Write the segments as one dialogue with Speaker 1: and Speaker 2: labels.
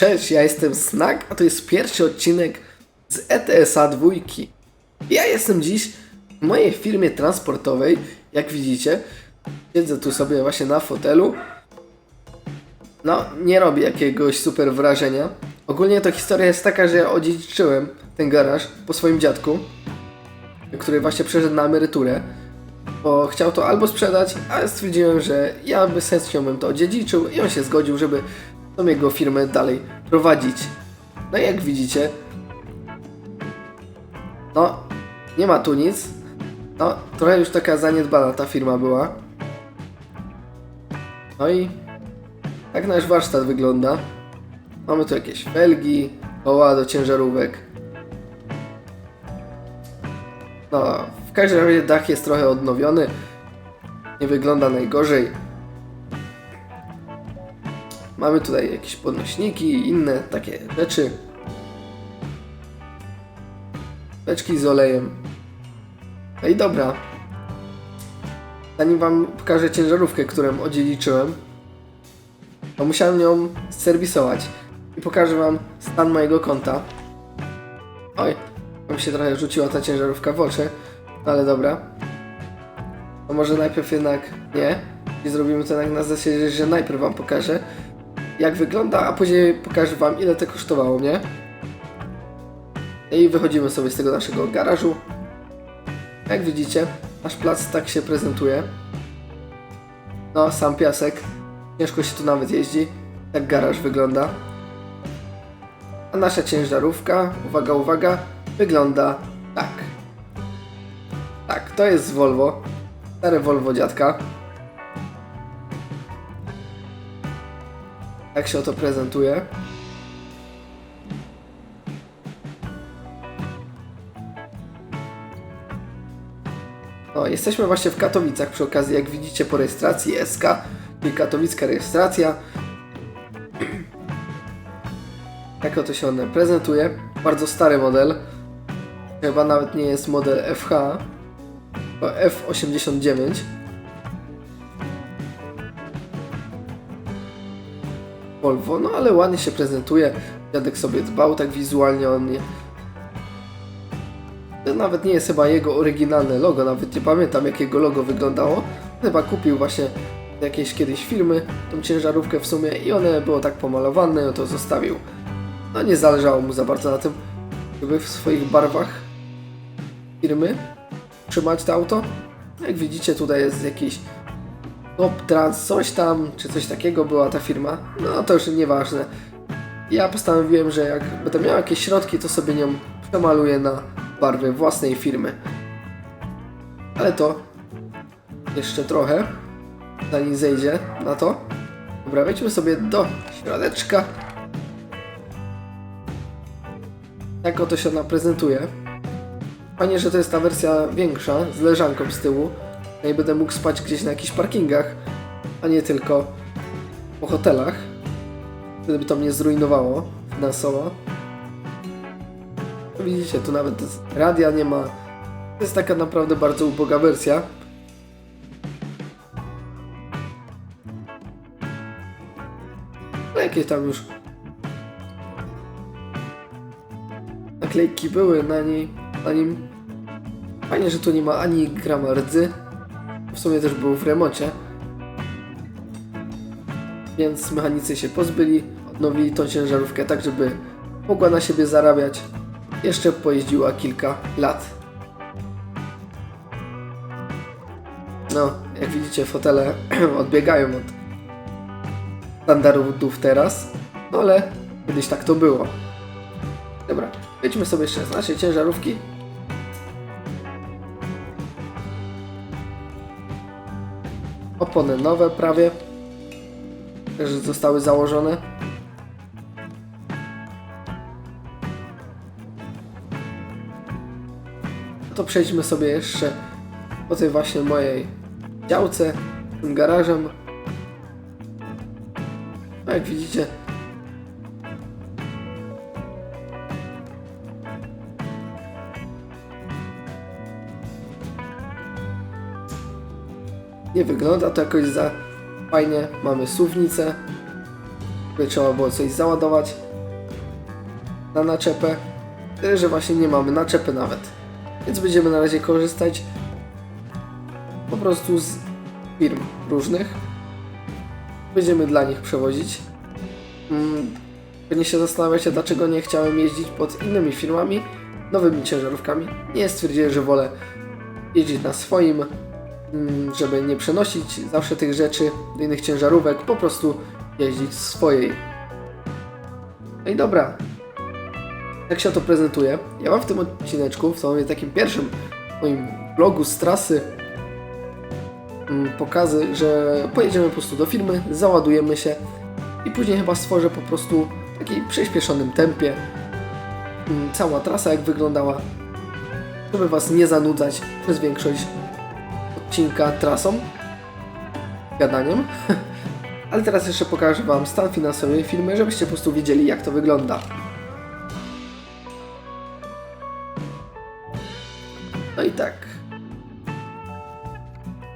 Speaker 1: Cześć, ja jestem Snack, a to jest pierwszy odcinek z ETSA dwójki. Ja jestem dziś w mojej firmie transportowej, jak widzicie. Siedzę tu sobie właśnie na fotelu. No, nie robi jakiegoś super wrażenia. Ogólnie to historia jest taka, że ja odziedziczyłem ten garaż po swoim dziadku, który właśnie przeszedł na emeryturę, bo chciał to albo sprzedać, ale stwierdziłem, że ja bez sensu bym to odziedziczył i on się zgodził, żeby tą jego firmę dalej prowadzić. No i jak widzicie, no nie ma tu nic. No, trochę już taka zaniedbana ta firma była. No i tak nasz warsztat wygląda. Mamy tu jakieś felgi, koła do ciężarówek. No, w każdym razie dach jest trochę odnowiony. Nie wygląda najgorzej. Mamy tutaj jakieś podnośniki i inne takie rzeczy. Beczki z olejem. No i dobra. Zanim wam pokażę ciężarówkę, którą odziedziczyłem, to musiałem ją serwisować. I pokażę wam stan mojego konta. Oj, mi się trochę rzuciła ta ciężarówka w oczy, ale dobra. To może najpierw jednak nie. I zrobimy to jednak na zasadzie, że najpierw wam pokażę, jak wygląda, a później pokażę wam, ile to kosztowało mnie. I wychodzimy sobie z tego naszego garażu. Jak widzicie, nasz plac tak się prezentuje. No, sam piasek. Ciężko się tu nawet jeździ. Tak garaż wygląda. A nasza ciężarówka, uwaga, uwaga, wygląda tak. Tak, to jest Volvo. Stare Volvo dziadka. Jak się oto prezentuje. No, jesteśmy właśnie w Katowicach przy okazji, jak widzicie po rejestracji SK, czyli katowicka rejestracja. Jak oto się one prezentuje. Bardzo stary model. Chyba nawet nie jest model FH, tylko F89. Volvo, no ale ładnie się prezentuje. Dziadek sobie dbał tak wizualnie o mnie. To nawet nie jest chyba jego oryginalne logo, nawet nie pamiętam jakiego logo wyglądało. Chyba kupił właśnie jakieś kiedyś filmy, tą ciężarówkę w sumie i one było tak pomalowane, no to zostawił. No nie zależało mu za bardzo na tym, żeby w swoich barwach firmy trzymać to auto. Jak widzicie tutaj jest jakiś Top Trans, coś tam, czy coś takiego była ta firma. No to już nieważne. Ja postanowiłem, że jak będę miał jakieś środki, to sobie nią przemaluję na barwy własnej firmy. Ale to jeszcze trochę, zanim zejdzie na to. Dobra, wejdźmy sobie do środeczka. Tak oto się ona prezentuje. Fajnie, że to jest ta wersja większa, z leżanką z tyłu. No i będę mógł spać gdzieś na jakichś parkingach, a nie tylko po hotelach. Wtedy by to mnie zrujnowało finansowo. No widzicie, tu nawet radia nie ma. To jest taka naprawdę bardzo uboga wersja. Ale jakie tam już naklejki były na niej, na nim. Fajnie, że tu nie ma ani grama rdzy. W sumie też był w remocie. Więc mechanicy się pozbyli, odnowili tą ciężarówkę tak, żeby mogła na siebie zarabiać. Jeszcze pojeździła kilka lat. No, jak widzicie, fotele odbiegają od standardów teraz, no ale kiedyś tak to było. Dobra, wejdźmy sobie jeszcze z naszej ciężarówki. Opony nowe prawie. Też zostały założone. To przejdźmy sobie jeszcze po tej właśnie mojej działce, tym garażem. No jak widzicie, nie wygląda to jakoś za fajnie. Mamy suwnicę, które trzeba było coś załadować. na naczepę, tyle że właśnie nie mamy naczepy nawet. Więc będziemy na razie korzystać po prostu z firm różnych. Będziemy dla nich przewozić. Mm, Pewnie się zastanawiacie, dlaczego nie chciałem jeździć pod innymi firmami, nowymi ciężarówkami. Nie stwierdziłem, że wolę jeździć na swoim, żeby nie przenosić zawsze tych rzeczy do innych ciężarówek, po prostu jeździć swojej. No i dobra. Jak się to prezentuje? Ja Wam w tym odcineczku, w sumie takim pierwszym moim vlogu z trasy, mm, pokazy, że pojedziemy po prostu do firmy, załadujemy się i później chyba stworzę po prostu w takim przyspieszonym tempie mm, cała trasa jak wyglądała, żeby Was nie zanudzać przez większość odcinka trasą, gadaniem. Ale teraz jeszcze pokażę Wam stan finansowy firmy, żebyście po prostu wiedzieli jak to wygląda. No i tak.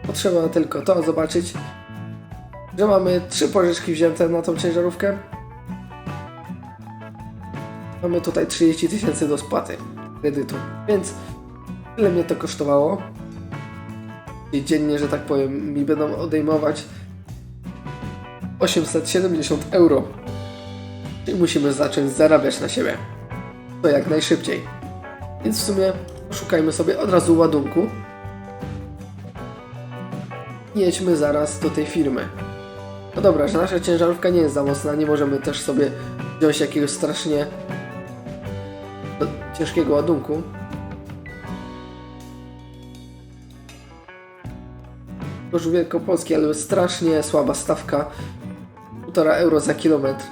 Speaker 1: Potrzeba tylko to zobaczyć, że mamy trzy pożyczki wzięte na tą ciężarówkę. Mamy tutaj 30 tysięcy do spłaty kredytu, więc tyle mnie to kosztowało. Dziennie, że tak powiem, mi będą odejmować 870 euro. Czyli musimy zacząć zarabiać na siebie. To jak najszybciej. Więc w sumie poszukajmy sobie od razu ładunku. Jedźmy zaraz do tej firmy. No dobra, że nasza ciężarówka nie jest za mocna, nie możemy też sobie wziąć jakiegoś strasznie ciężkiego ładunku. Bożu Wielkopolski, ale strasznie słaba stawka. 1,5 euro za kilometr.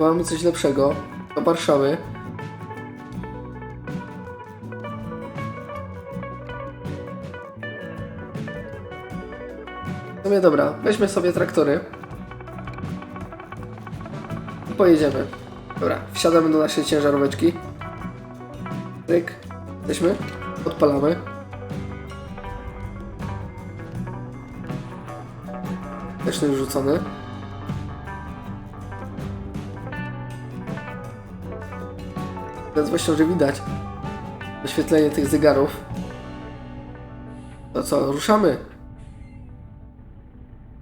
Speaker 1: Mamy coś lepszego. Do Warszawy. W sumie dobra, weźmy sobie traktory. I pojedziemy. Dobra, wsiadamy do naszej ciężaróweczki. Tyk. Jesteśmy. Odpalamy. Też już rzucony. Prędkością, że widać oświetlenie tych zegarów. To co, ruszamy?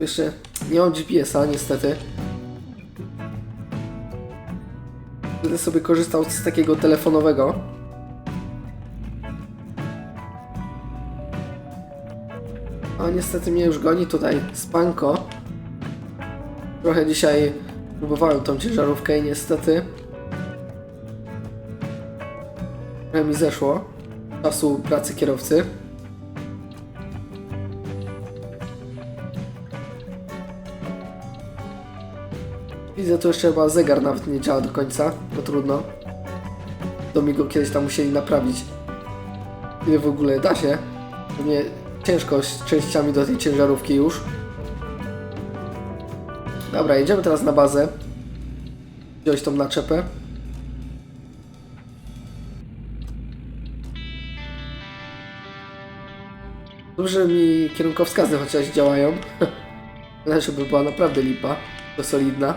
Speaker 1: Jeszcze nie mam GPS-a niestety. Będę sobie korzystał z takiego telefonowego. A niestety mnie już goni tutaj spanko. Trochę dzisiaj próbowałem tą ciężarówkę i niestety trochę mi zeszło czasu pracy kierowcy. Widzę, tu jeszcze chyba zegar nawet nie działa do końca, no trudno. To mi go kiedyś tam musieli naprawić. Ile w ogóle da się. Pewnie ciężko z częściami do tej ciężarówki już. Dobra, jedziemy teraz na bazę. Wziąć tą naczepę. Dobrze mi kierunkowskazy chociaż działają. Znaczy by była naprawdę lipa. To solidna.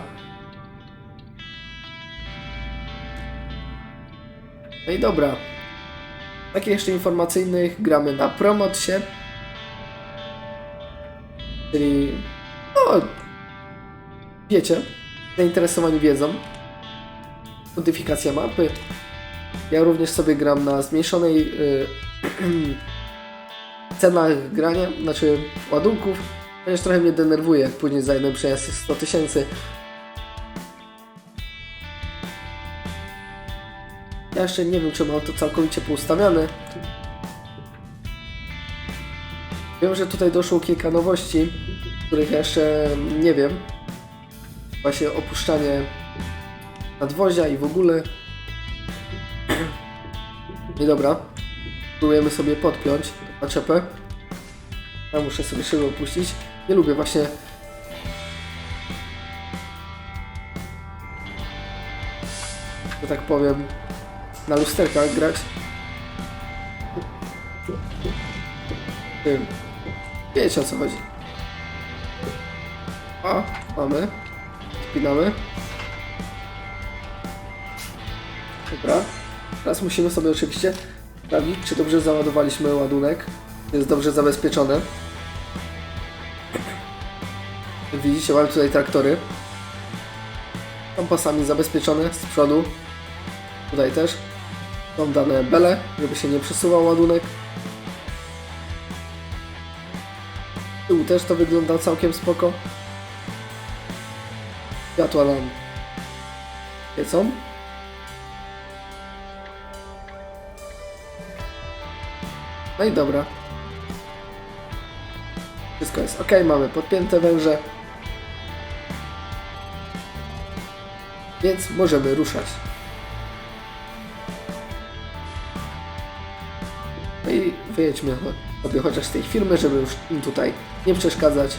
Speaker 1: No i dobra. Takich jeszcze informacyjnych gramy na Promotsie. Czyli no wiecie, zainteresowani wiedzą. Modyfikacja mapy. Ja również sobie gram na zmniejszonej yy, cenach grania, znaczy ładunków. Chociaż trochę mnie denerwuje, jak później za jeden przejazd jest 100 tysięcy. Ja jeszcze nie wiem, czy mam to całkowicie poustawiane. Wiem, że tutaj doszło kilka nowości, których ja jeszcze nie wiem. Właśnie opuszczanie nadwozia i w ogóle. I dobra. Próbujemy sobie podpiąć naczepę. Ja muszę sobie szybę opuścić. Nie lubię właśnie że tak powiem na lusterkach grać. Tym. Wiecie o co chodzi. O, mamy. Dobra. Teraz musimy sobie oczywiście sprawdzić, czy dobrze załadowaliśmy ładunek. Jest dobrze zabezpieczone. Jak widzicie, mamy tutaj traktory. Są pasami zabezpieczone z przodu. Tutaj też. Są dane bele, żeby się nie przesuwał ładunek. Tyłu też to wygląda całkiem spoko. Światła nam świecą. No i dobra. Wszystko jest ok, mamy podpięte węże. Więc możemy ruszać. No i wyjedźmy sobie chociaż z tej firmy, żeby już im tutaj nie przeszkadzać.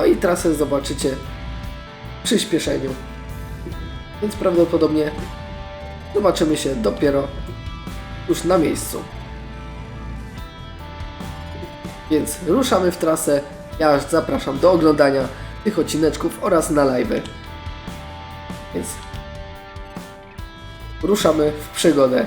Speaker 1: No i trasę zobaczycie w przyspieszeniu. Więc prawdopodobnie zobaczymy się dopiero już na miejscu. Więc ruszamy w trasę. Ja już zapraszam do oglądania tych odcineczków oraz na live. Więc ruszamy w przygodę.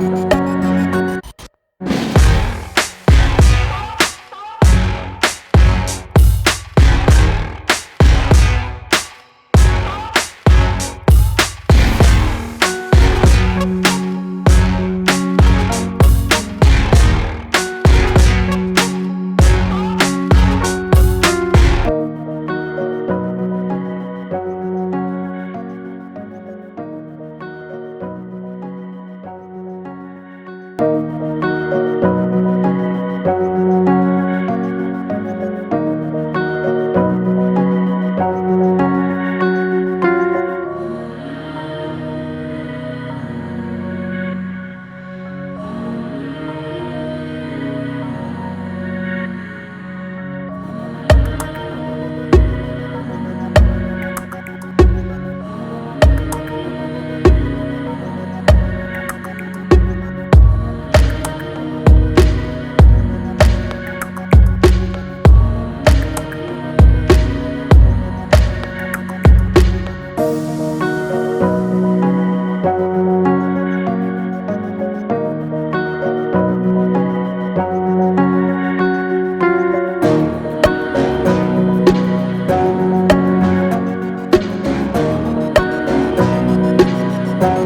Speaker 1: Thank you.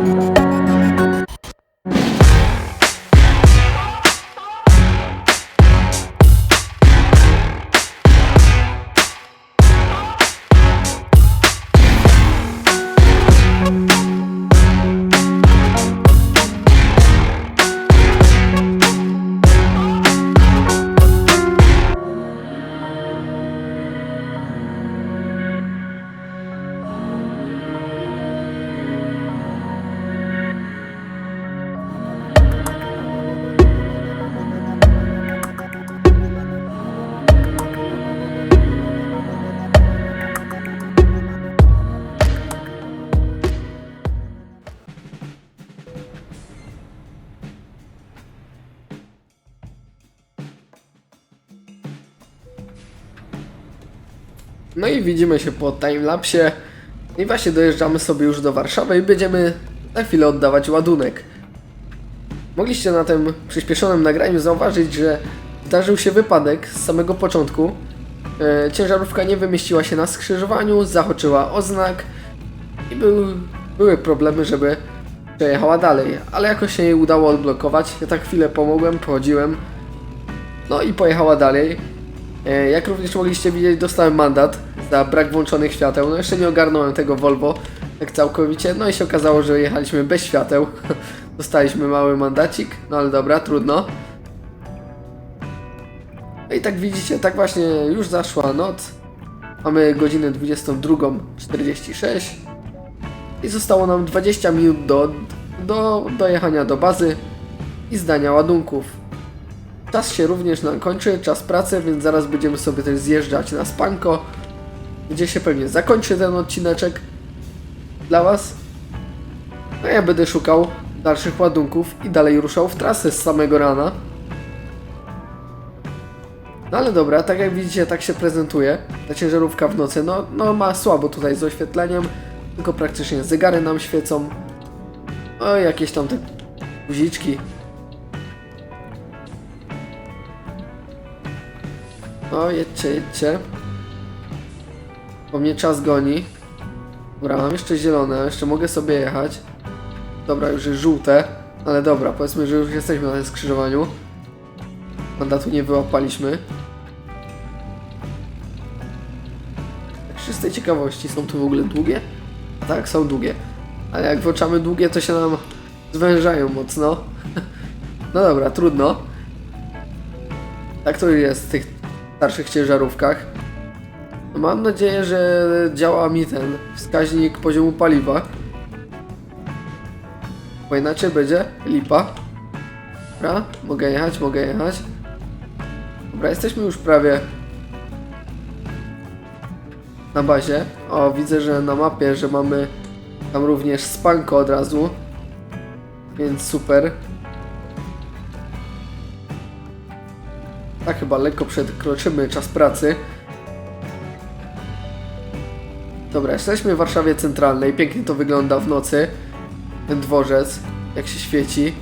Speaker 1: Thank you. No i widzimy się po timelapsie. I właśnie dojeżdżamy sobie już do Warszawy i będziemy za chwilę oddawać ładunek. Mogliście na tym przyspieszonym nagraniu zauważyć, że zdarzył się wypadek z samego początku. E, ciężarówka nie wymieściła się na skrzyżowaniu, zahaczyła o znak i był, były problemy, żeby przejechała dalej, ale jakoś się jej udało odblokować. Ja tak chwilę pomogłem, pochodziłem, no i pojechała dalej. E, Jak również mogliście widzieć, dostałem mandat za brak włączonych świateł. No jeszcze nie ogarnąłem tego Volvo tak całkowicie. No i się okazało, że jechaliśmy bez świateł. Dostaliśmy mały mandacik, no ale dobra, trudno. No i tak widzicie, tak właśnie już zaszła noc. Mamy godzinę 22.46 i zostało nam 20 minut do, do dojechania do bazy i zdania ładunków. Czas się również nam kończy, czas pracy, więc zaraz będziemy sobie też zjeżdżać na spanko, gdzie się pewnie zakończy ten odcineczek dla Was. No ja będę szukał dalszych ładunków i dalej ruszał w trasę z samego rana. No ale dobra, tak jak widzicie, tak się prezentuje ta ciężarówka w nocy. No, no ma słabo tutaj z oświetleniem, tylko praktycznie zegary nam świecą. O, jakieś tam te guziczki. O, jedźcie, jedźcie. Bo mnie czas goni. Dobra, mam jeszcze zielone, jeszcze mogę sobie jechać. Dobra, już jest żółte. Ale dobra, powiedzmy, że już jesteśmy na tym skrzyżowaniu. Mandatu nie wyłapaliśmy. Tak z czystej ciekawości, są tu w ogóle długie? Tak, są długie. Ale jak włączamy długie, to się nam zwężają mocno. No dobra, trudno. Tak to jest w tych starszych ciężarówkach. Mam nadzieję, że działa mi ten wskaźnik poziomu paliwa. Bo inaczej będzie lipa. Dobra, mogę jechać, mogę jechać. Dobra, jesteśmy już prawie na bazie. O, widzę, że na mapie, że mamy tam również spanko od razu. Więc super. Tak chyba lekko przekroczymy czas pracy. Dobra, jesteśmy w Warszawie Centralnej. Pięknie to wygląda w nocy. Ten dworzec, jak się świeci.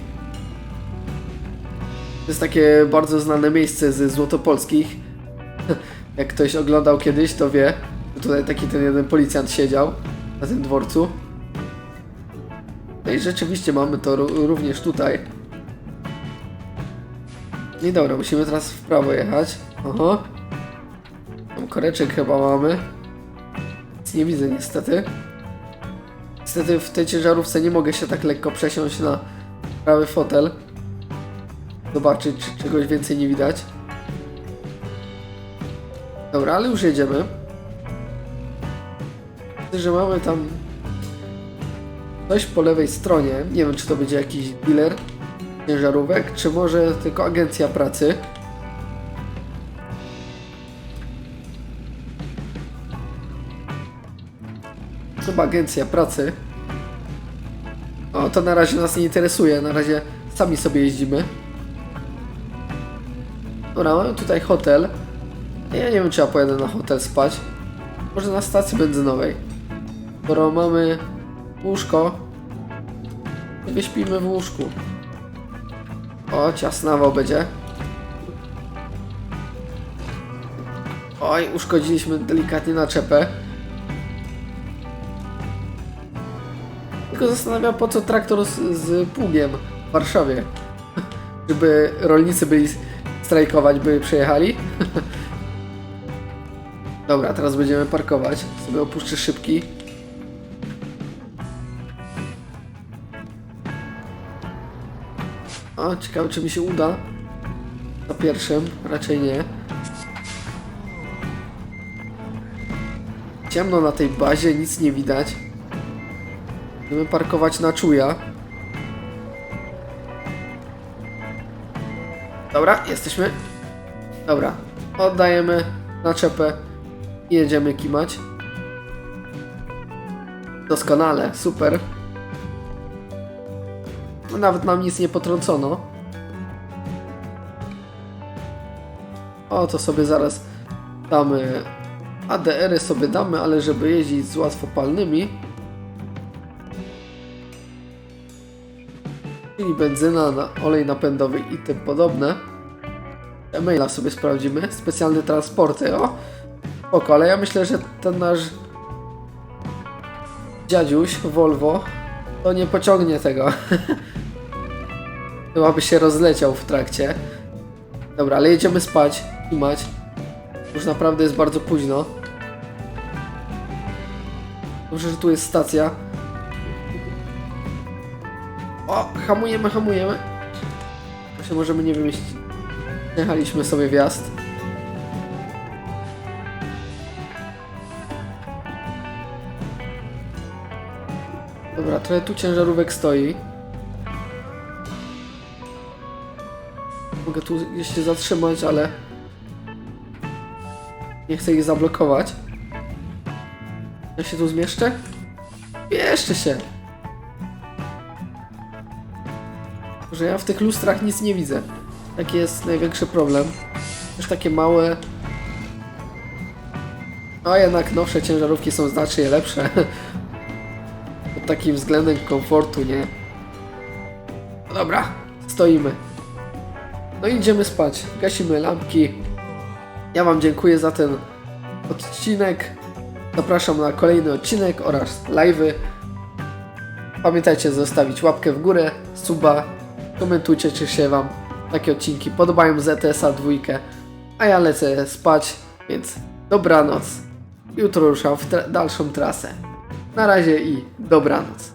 Speaker 1: To jest takie bardzo znane miejsce ze Złotopolskich. Jak ktoś oglądał kiedyś, to wie. że Tutaj taki ten jeden policjant siedział na tym dworcu. No i rzeczywiście mamy to ró- również tutaj. No i dobra, musimy teraz w prawo jechać. Oho. Tam koreczek chyba mamy. Nie widzę niestety. Niestety w tej ciężarówce nie mogę się tak lekko przesiąść na prawy fotel. Zobaczyć, czy czegoś więcej nie widać. Dobra, ale już jedziemy. Widzę, że mamy tam coś po lewej stronie. Nie wiem, czy to będzie jakiś dealer ciężarówek, czy może tylko agencja pracy. Agencja pracy. O, to na razie nas nie interesuje. Na razie sami sobie jeździmy. Dobra, mamy tutaj hotel. Ja nie wiem, czy ja pojadę na hotel spać. Może na stacji benzynowej. Skoro mamy łóżko, wyśpimy w łóżku. O, ciasnawo będzie. Oj, uszkodziliśmy delikatnie naczepę. Tylko zastanawiam, po co traktor z, z pługiem w Warszawie. Żeby rolnicy byli strajkować, by przejechali. Dobra, teraz będziemy parkować. Sobie opuszczę szybki. O, ciekawe czy mi się uda. Na pierwszym, raczej nie. Ciemno na tej bazie, nic nie widać. Będziemy parkować na czuja. Dobra, jesteśmy. Dobra, oddajemy naczepę i jedziemy kimać. Doskonale, super. Nawet nam nic nie potrącono. O, to sobie zaraz damy ADR-y sobie damy, ale żeby jeździć z łatwopalnymi, czyli benzyna, na olej napędowy i tym podobne. E-maila sobie sprawdzimy. Specjalne transporty, o. Spoko, ale ja myślę, że ten nasz dziadziuś Volvo to nie pociągnie tego. Chyba by się rozleciał w trakcie. Dobra, ale jedziemy spać i mać. Już naprawdę jest bardzo późno. Dobrze, że tu jest stacja. O, hamujemy, hamujemy. Właśnie możemy nie wymieścić. Jechaliśmy sobie wjazd. Dobra, trochę tu ciężarówek stoi. Mogę tu jeszcze zatrzymać, ale nie chcę ich zablokować. Ja się tu zmieszczę? Mieszczę się. Że ja w tych lustrach nic nie widzę. Taki jest największy problem. Też takie małe. A jednak nowsze ciężarówki są znacznie lepsze. Pod takim względem komfortu, nie? No dobra, stoimy. No i idziemy spać. Gasimy lampki. Ja Wam dziękuję za ten odcinek. Zapraszam na kolejny odcinek oraz live'y. Pamiętajcie zostawić łapkę w górę, suba, komentujcie czy się Wam takie odcinki podobają z ETS-a dwójkę. A ja lecę spać, więc dobranoc. Jutro ruszam w tra- dalszą trasę. Na razie i dobranoc.